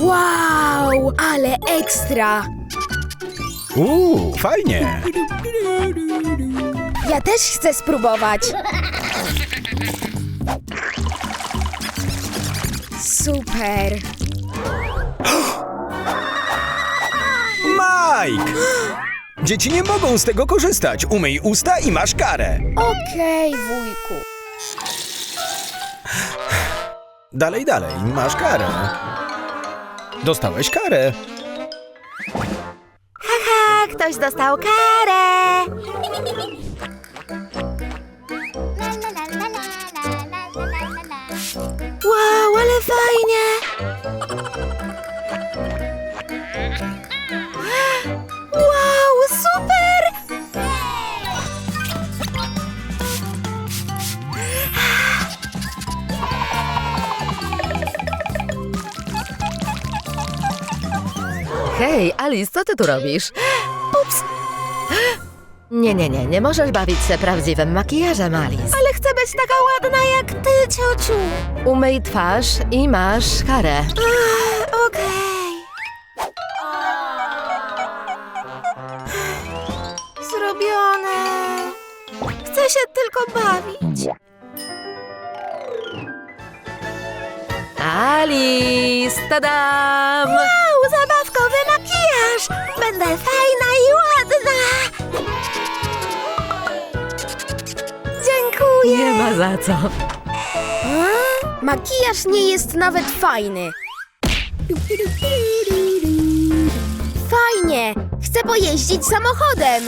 Wow, ale ekstra! Uuu, fajnie. Ja też chcę spróbować. Super. Mike! Dzieci nie mogą z tego korzystać. Umyj usta i masz karę. Okej, wujku. Dalej, dalej, masz karę. Dostałeś karę. Haha, ktoś dostał karę. Wow, ale fajnie. Hej, Alice, co ty tu robisz? Ups! Nie, nie, nie, nie możesz bawić się prawdziwym makijażem, Alice. Ale chcę być taka ładna jak ty, ciociu. Umyj twarz i masz karę. Ach, Okej. Zrobione. Chcę się tylko bawić. Alice, tadam! Za co. Makijaż nie jest nawet fajny. Fajnie! Chcę pojeździć samochodem.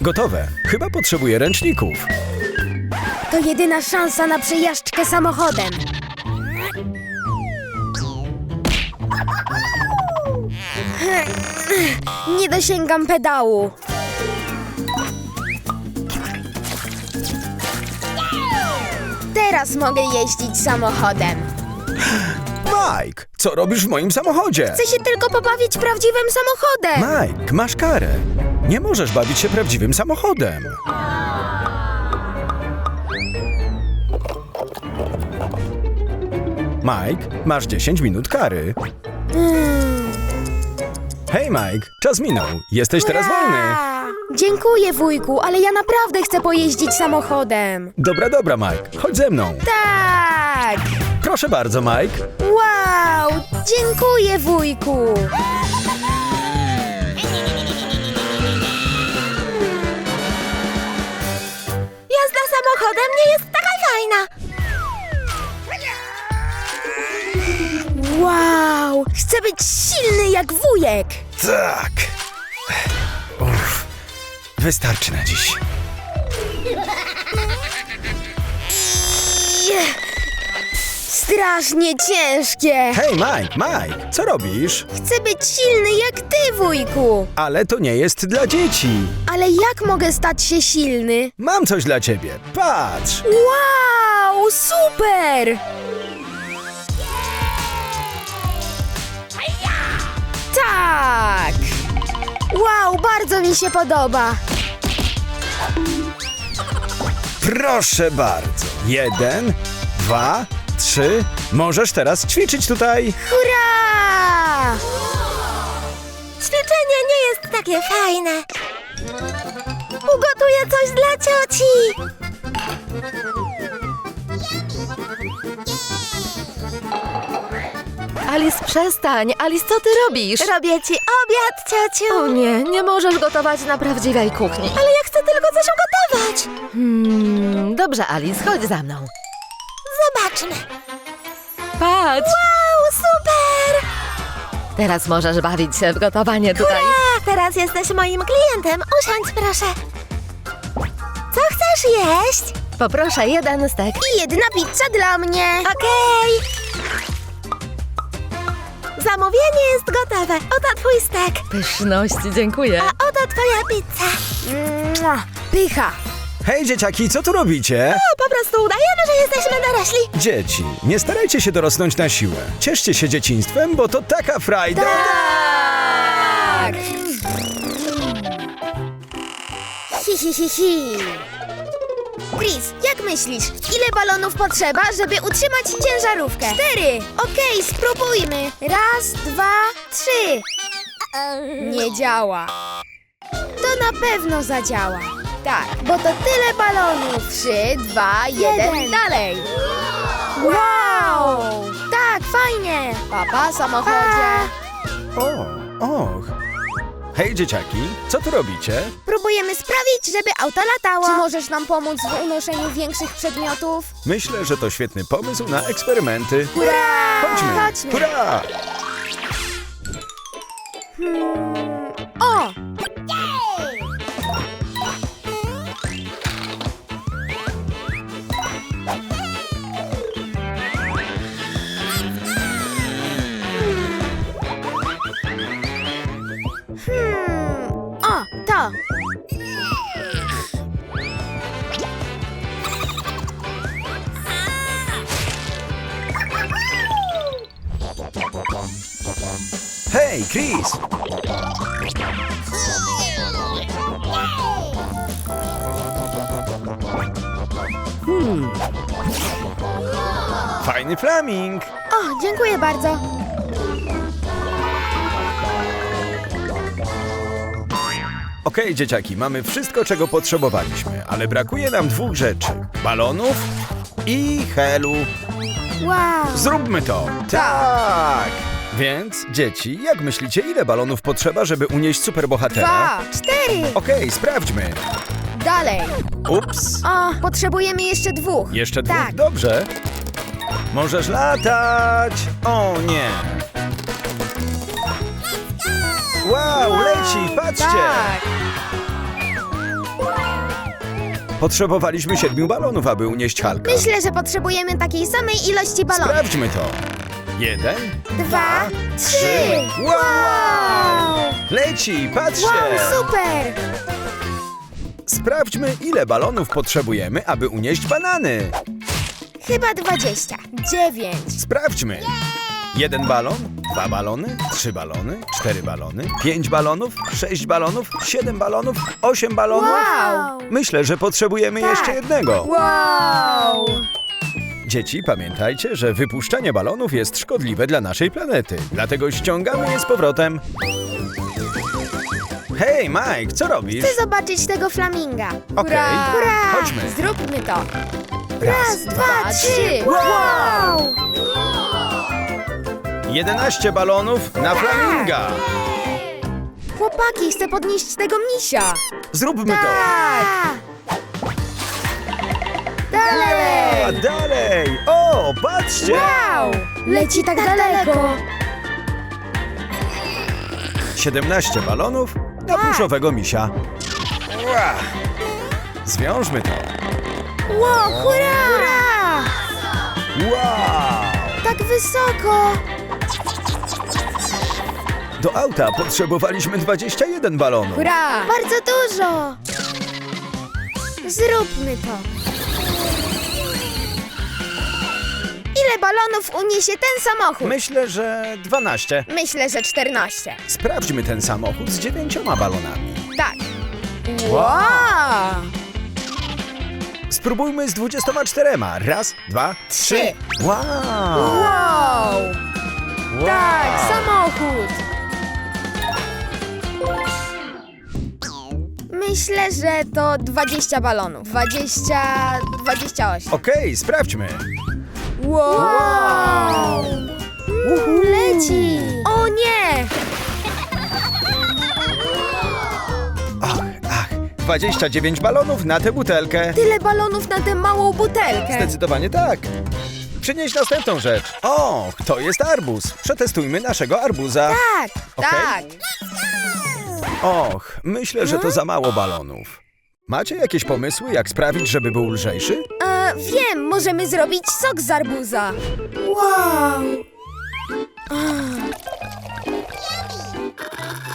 Gotowe. Chyba potrzebuję ręczników. To jedyna szansa na przejażdżkę samochodem. Nie dosięgam pedału. Teraz mogę jeździć samochodem. Mike, co robisz w moim samochodzie? Chcę się tylko pobawić prawdziwym samochodem. Mike, masz karę. Nie możesz bawić się prawdziwym samochodem. Mike, masz 10 minut kary. Hej Mike, czas minął. Jesteś teraz wolny. Dziękuję, wujku, ale ja naprawdę chcę pojeździć samochodem. Dobra, dobra Mike, chodź ze mną. Tak! Proszę bardzo Mike. Wow! Dziękuję, wujku! Jazda samochodem nie jest taka fajna! Wow! Chcę być silny jak wujek! Tak. Uff, wystarczy na dziś. Strasznie ciężkie! Hej Mike, Mike, co robisz? Chcę być silny jak ty, wujku! Ale to nie jest dla dzieci. Ale jak mogę stać się silny? Mam coś dla ciebie. Patrz. Wow! Super! Tak! Wow, bardzo mi się podoba! Proszę bardzo. Jeden, dwa, trzy. Możesz teraz ćwiczyć tutaj. Hurra! Ćwiczenie nie jest takie fajne. Ugotuję coś dla cioci. Alice, przestań! Alice, co ty robisz? Robię ci obiad, ciociu. O nie, nie możesz gotować na prawdziwej kuchni. Ale ja chcę tylko coś ugotować. Hmm, dobrze, Alice, chodź za mną. Zobaczmy. Patrz! Wow, super! Teraz możesz bawić się w gotowanie tutaj. A, teraz jesteś moim klientem. Usiądź, proszę. Co chcesz jeść? Poproszę jeden stek. I jedna pizza dla mnie! Okej. Zamówienie jest gotowe. Oto twój stek. Pyszności, dziękuję. A oto twoja pizza. Mua, Pycha! Hej dzieciaki, co tu robicie? O, po prostu udajemy, że jesteśmy dorośli. Dzieci, nie starajcie się dorosnąć na siłę. Cieszcie się dzieciństwem, bo to taka frajda. Tak! Hi, hi, hi, hi. Chris, jak myślisz, ile balonów potrzeba, żeby utrzymać ciężarówkę? Cztery! Okej, spróbujmy. Raz, dwa, trzy. Nie działa. To na pewno zadziała. Tak, bo to tyle balonów. Trzy, dwa, jeden, dalej. Wow! Tak, fajnie. Papa, samochodzie. O, och. Hej, dzieciaki, co tu robicie? Próbujemy sprawić, żeby auto latało. Czy możesz nam pomóc w unoszeniu większych przedmiotów? Myślę, że to świetny pomysł na eksperymenty. Hurra! Chodźmy! Chodźmy. Hurra! O! Hej, Chris! Fajny flaming! O, dziękuję bardzo. Okej, dzieciaki, mamy wszystko, czego potrzebowaliśmy, ale brakuje nam dwóch rzeczy. Balonów i helu. Wow. Zróbmy to! Tak! Więc, dzieci, jak myślicie, ile balonów potrzeba, żeby unieść superbohatera? Dwa, cztery. Okej, sprawdźmy. Dalej. Ups. O, potrzebujemy jeszcze dwóch. Jeszcze dwóch? Tak. Dobrze. Możesz latać! O nie! Wow, leci, patrzcie! Tak. Potrzebowaliśmy siedmiu balonów, aby unieść Halka. Myślę, że potrzebujemy takiej samej ilości balonów. Sprawdźmy to. Jeden, Dwa, trzy. Wow! Leci, patrzcie! Wow, super! Sprawdźmy, ile balonów potrzebujemy, aby unieść banany. Chyba dwadzieścia. Dziewięć. Sprawdźmy. Jeden balon, dwa balony, trzy balony, cztery balony, pięć balonów, sześć balonów, siedem balonów, osiem balonów. Wow! Myślę, że potrzebujemy Tak. jeszcze jednego. Wow! Dzieci, pamiętajcie, że wypuszczanie balonów jest szkodliwe dla naszej planety. Dlatego ściągamy je z powrotem. Hej, Mike, co robisz? Chcę zobaczyć tego flaminga. Okej, Hurra! chodźmy. Zróbmy to. Raz, dwa, trzy. Wow! 11 balonów na flaminga. Chłopaki, chcę podnieść tego misia. Zróbmy to. Tak! Dalej! A dalej! O, patrzcie! Wow! Leci tak daleko. 17 balonów na pluszowego misia. Ła! Zwiążmy to. Wow, hurra! hurra! Wow! Tak wysoko. Do auta potrzebowaliśmy 21 balonów. Hurra! Bardzo dużo. Zróbmy to. Ile balonów uniesie ten samochód? Myślę, że 12. Myślę, że 14. Sprawdźmy ten samochód z dziewięcioma balonami. Tak. Wow! Spróbujmy z 24. Raz, dwa, trzy. Wow! wow. Tak, samochód. Myślę, że to 20 balonów. 20, 28. Okej, sprawdźmy. Wow! Leci! O nie! Ach, ach, 29 balonów na tę butelkę. Tyle balonów na tę małą butelkę. Zdecydowanie tak. Przynieś następną rzecz. O, to jest arbuz. Przetestujmy naszego arbuza. Tak, Okej. tak. Och, myślę, że to za mało balonów. Macie jakieś pomysły, jak sprawić, żeby był lżejszy? Wiem, możemy zrobić sok z arbuza. Wow!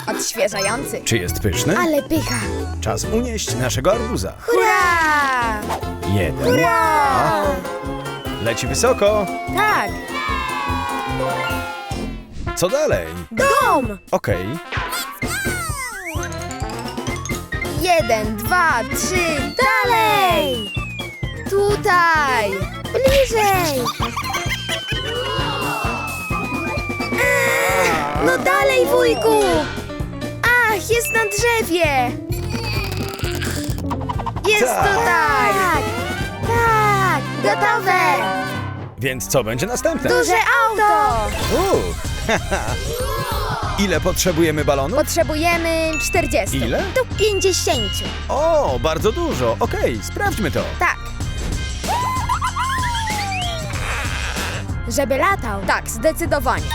Odświeżający. Czy jest pyszny? Ale pycha. Czas unieść naszego arbuza. Hurra! Jeden. Hurra! Leci wysoko. Tak, Co dalej? dom! Okej. Jeden, dwa, trzy, dalej! Tutaj! Bliżej! No dalej, wujku! Ach, jest na drzewie! Jest tutaj! Tak! Tak! Gotowe! Więc co będzie następne? Duże auto! Uch. Ile potrzebujemy balonów? Potrzebujemy 40. Ile? Do 50. O, bardzo dużo. Okej, sprawdźmy to. Tak. Żeby latał? Tak, zdecydowanie.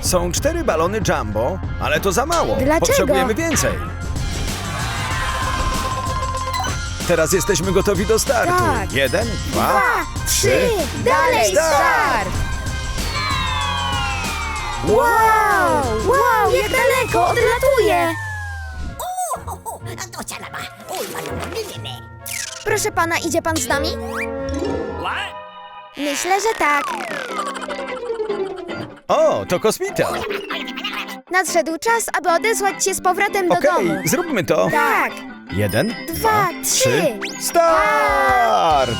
Są cztery balony jumbo, ale to za mało. Dlaczego? Potrzebujemy więcej. Teraz jesteśmy gotowi do startu. Tak. Jeden, dwa, Dwa, trzy, dalej, start! start! Wow! Wow, jak daleko, odlatuje! Proszę pana, idzie pan z nami? Myślę, że tak. O, to kosmita. Nadszedł czas, aby odesłać się z powrotem do Okej, domu. zróbmy to. Tak. Jeden, Dwa, trzy. start!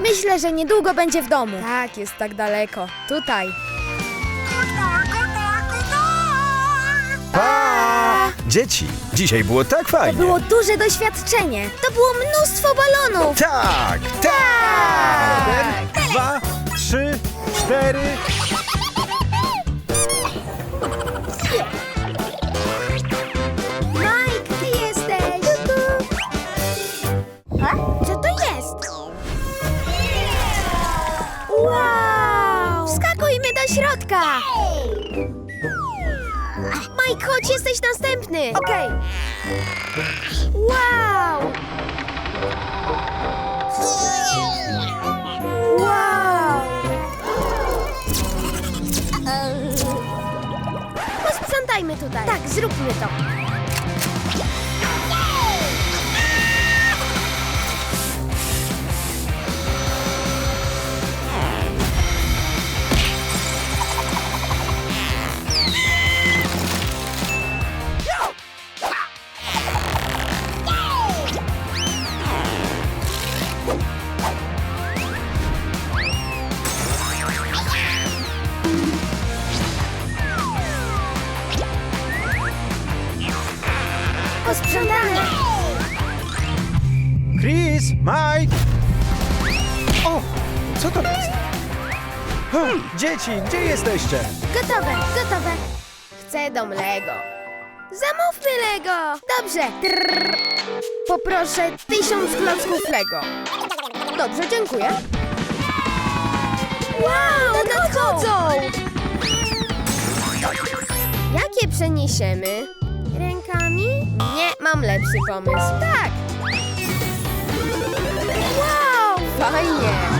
Myślę, że niedługo będzie w domu. Tak, jest tak daleko. Tutaj. Dzieci, dzisiaj było tak fajnie. Było duże doświadczenie. To było mnóstwo balonów. Tak, tak! Jeden, dwa, trzy, cztery. Okej. Wow! Wow! Posprzątajmy tutaj. Tak, zróbmy to. Mike! O, co to jest? Hmm, dzieci, gdzie jesteście? Gotowe, gotowe. Chcę dom Lego. Zamówmy Lego. Dobrze. Trrr. Poproszę tysiąc klocków Lego. Dobrze, dziękuję. Wow, nadchodzą! Jakie przeniesiemy? Rękami? Nie, mam lepszy pomysł. Tak! 搞他一年。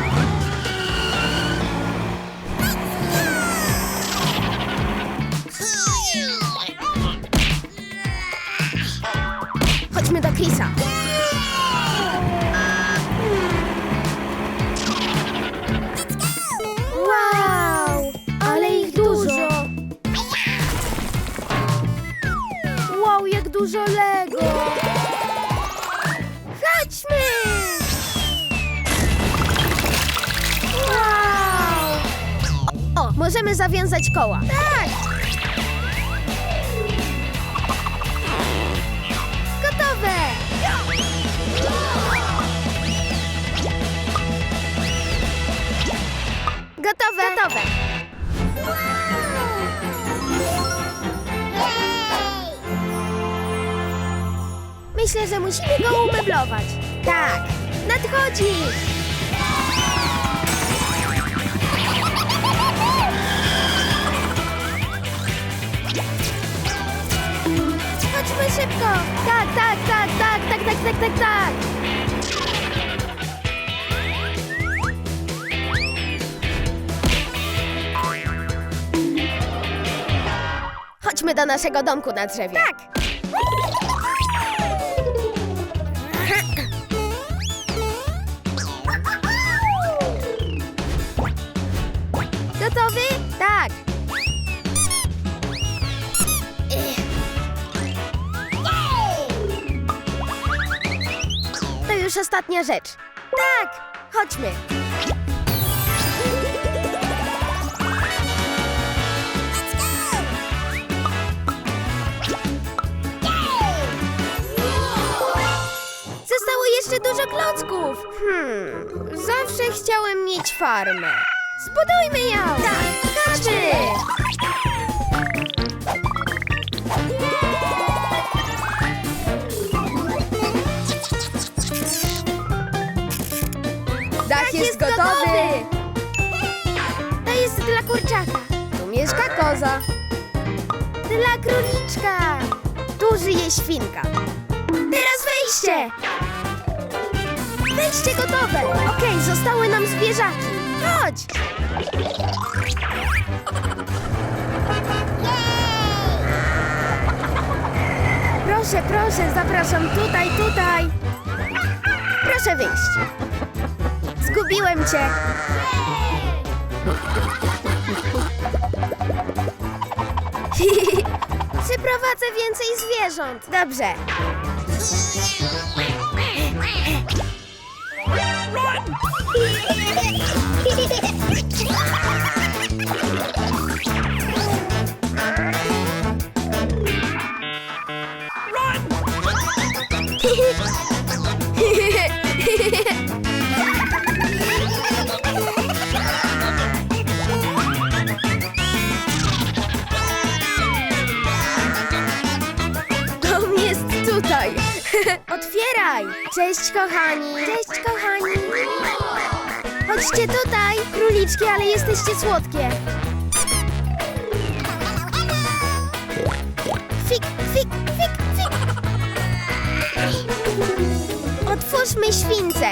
Zawiązać koła. Tak. Gotowe! Gotowe! Gotowe! Myślę, że musimy go umeblować. Tak, nadchodzi! Chodźmy szybko! Tak, tak, tak, tak, tak, tak, tak, tak, tak! Chodźmy do naszego domku na drzewie. Tak! już ostatnia rzecz. Tak, chodźmy. Zostało jeszcze dużo klocków. Hmm, zawsze chciałem mieć farmę. Zbudujmy ją! Tak, każdy! Dach jest gotowy! To jest dla kurczaka. Tu mieszka koza. Dla króliczka. Tu żyje świnka. Teraz wejście! Wejście gotowe! Okej, zostały nam zwierzaki. Chodź! Proszę, proszę, zapraszam tutaj, tutaj. Proszę wyjść. Zgubiłem cię. Przyprowadzę więcej zwierząt. Dobrze. Otwieraj. Cześć, kochani. Cześć, kochani. Chodźcie tutaj. Króliczki, ale jesteście słodkie. Fik, fik, fik, fik. Otwórzmy śwince.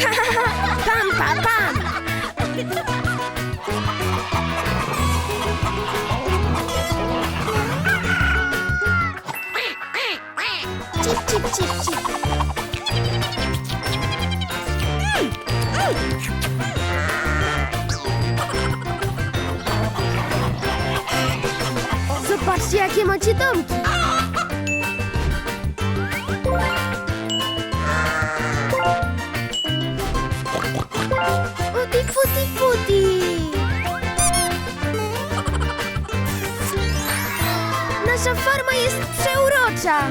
Pam, pam, pam. Cip. Zobaczcie, jakie macie domki. Uti, puti, puti. Nasza farma jest przeurocza.